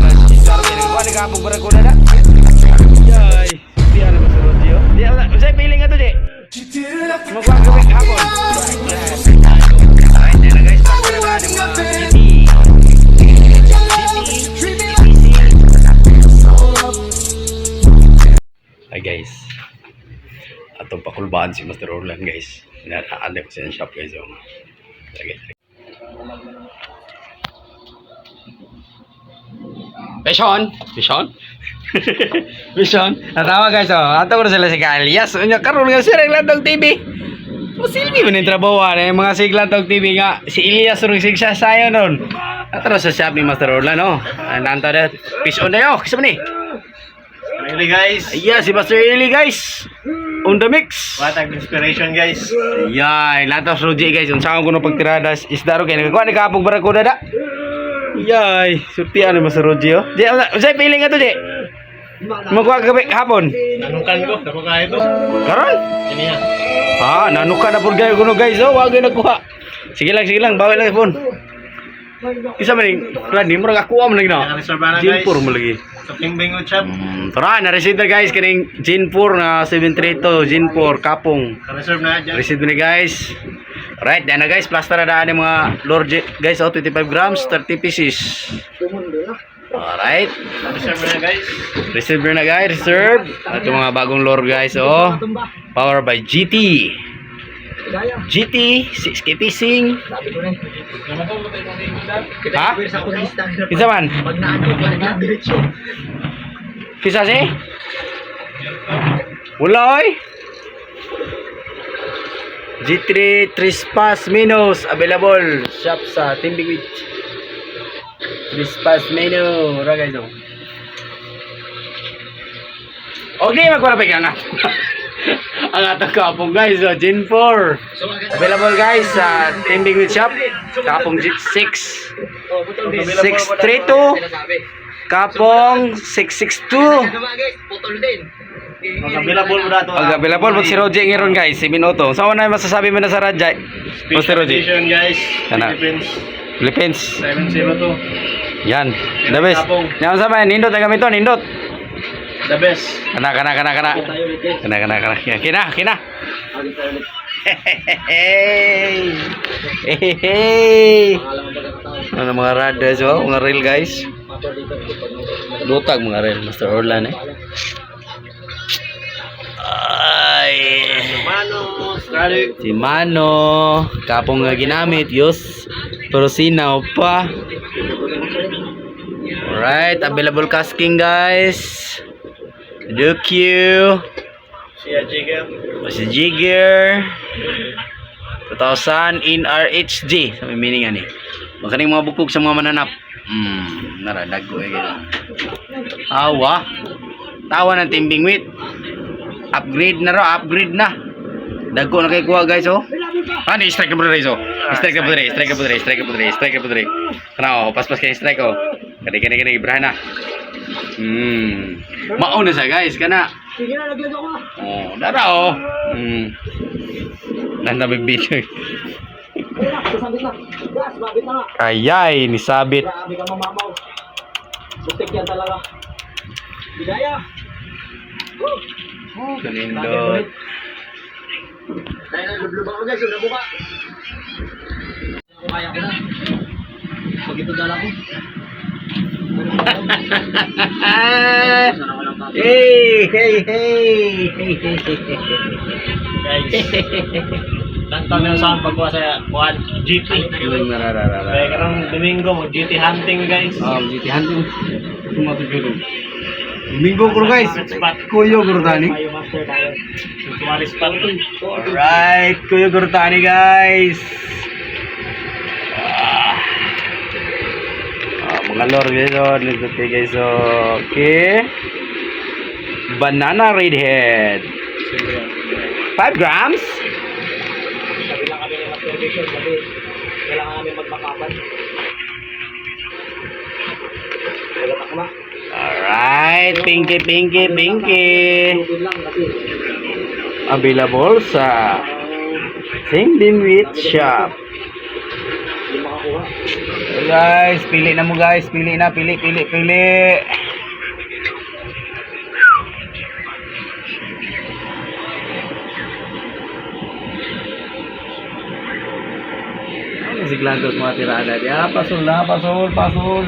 na. Isar din ko na da. Ay, di ano ba sa rodeo? Di ano, say feeling ato di. you didn't have to Magwa gabi hapon. Hi guys. Atong pakulbaan si Master Orlan guys. Inaanday ko sa shop guys. Oh. Lagi. Peshon! Peshon? Peshon? Natawa guys oh. Ato ko na sila si Kalias. Unya karon nga sila ang Lantog TV. Masilbi man yung trabaho eh. Mga siglantog TV nga. Si Elias rung sigsa sayo nun. Atro sa shop ni Master Orlan oh. Nanta na. Peace on na yun. Kisama ni. Really guys, Ayan, si Master Eli guys. On the mix. what an inspiration guys. Ayan, lantas Roji guys. Yung saan ko na pagtiradas. Isda ro kayo. Nagkakuha ni kapog para ko dada. Ayan, surti ano Master Roji oh. Di, sa'yo feeling nga to, Di. Magkuha gabi hapon. Nanukan ko, nakuha kaya ito. Karon? Ini yan. Ah, nanuka na po kayo kuno guys. Oh, wag na kuha. Sige lang, sige lang. Bawal lang phone. Isa man yung Randy, murag ako mo lang na. Na. Jinpur mo lagi. Sa Pingbing Shop. Hmm, tara, na-receive na guys. Kaning Jinpur nga 732. Jinpur, Kapong. Naka-reserve na dyan. Receipt mo ni guys. Alright, yan na guys. Plaster na daan yung mga Lord guys. Oh, 25 grams, 30 pieces. Alright. Naka-reserve na guys. Receive na guys. Reserve. At yung mga bagong Lord guys. Oh. Power by GT. GT, 6K pising. Ha? Isa man? Kisa si? Wala oy. G3 Trispas Minus available shop sa Timbig Beach. Trispas Menu. Ra guys oh. Okay, magpapapay ka nga. Ang atang kapong guys, oh, Gen 4. Available guys sa Timbig Beach shop. Kapong G6. 632. Kapong 662. Available mo na ito. Pag available po si Roger ngayon guys, si Minuto. So ano yung masasabi mo na sa Rajay? Master Roger. Edition guys. Kana. Philippines. Philippines. 702. Yan. The best. Yan sa mga nindot ang gamito, nindot. The best. Kana kana kana kana. Kana kana kana. Kina kina. Hey. Hey. Ano mga radas oh, mga reel guys. Lutag mga reel, Master Orlan eh. Ay. Si Mano, kapong nga ginamit, yus. Pero sinaw pa. Alright, available casking guys. Look you. Siya Jigger. Si Jigger. 2000 in RHG. Sa may meaning ani. Makaning mga bukog sa mga mananap. Hmm, nara dago eh. Awa. Tawa ng timbing wheat. Upgrade na raw, upgrade na. Dago na kay kuha guys oh. Ano, strike na rin, so. Strike na po rin, strike na rin, strike na po rin, strike na rin. Kana, oh, paspas kayo strike, oh. Kani, kani, kani, ibrahan na. Hmm. Mauna siya, guys, kana. Oh, dara, oh. Hmm. Nanda may video. Ayay, nisabit. Grabe ka mamamaw. Butik yan talaga. Bigaya. Kanindot. Dahil naglubang ako guys, yung nabuka. Kaya ko na. Pag ito dala ko. Sana walang pato. hey, hey, hey. Guys. Nantang na sa pagkuha sa kuhan. GT. Yung narararara. Kaya karang Domingo mo, GT hunting guys. Ah, jadi hantu. Tumatugulong. Minggo ko guys. Kuyo. Sumali spot. Alright, Kuyo Gurtani guys. Ah. Ah, mga lord guys, oh, nagtati guys, oh. Okay. Banana redhead. 5 grams? Sabi lang kami ng observation, sabi, kailangan namin. Alright, pinky, pinky, pinky. Kasi. Available sa Same Dimwit Shop. Guys, pili na mo guys. Pili na, pili, pili, pili. Si Glandos mga tirada? Ya, pasol na, pasol, pasol.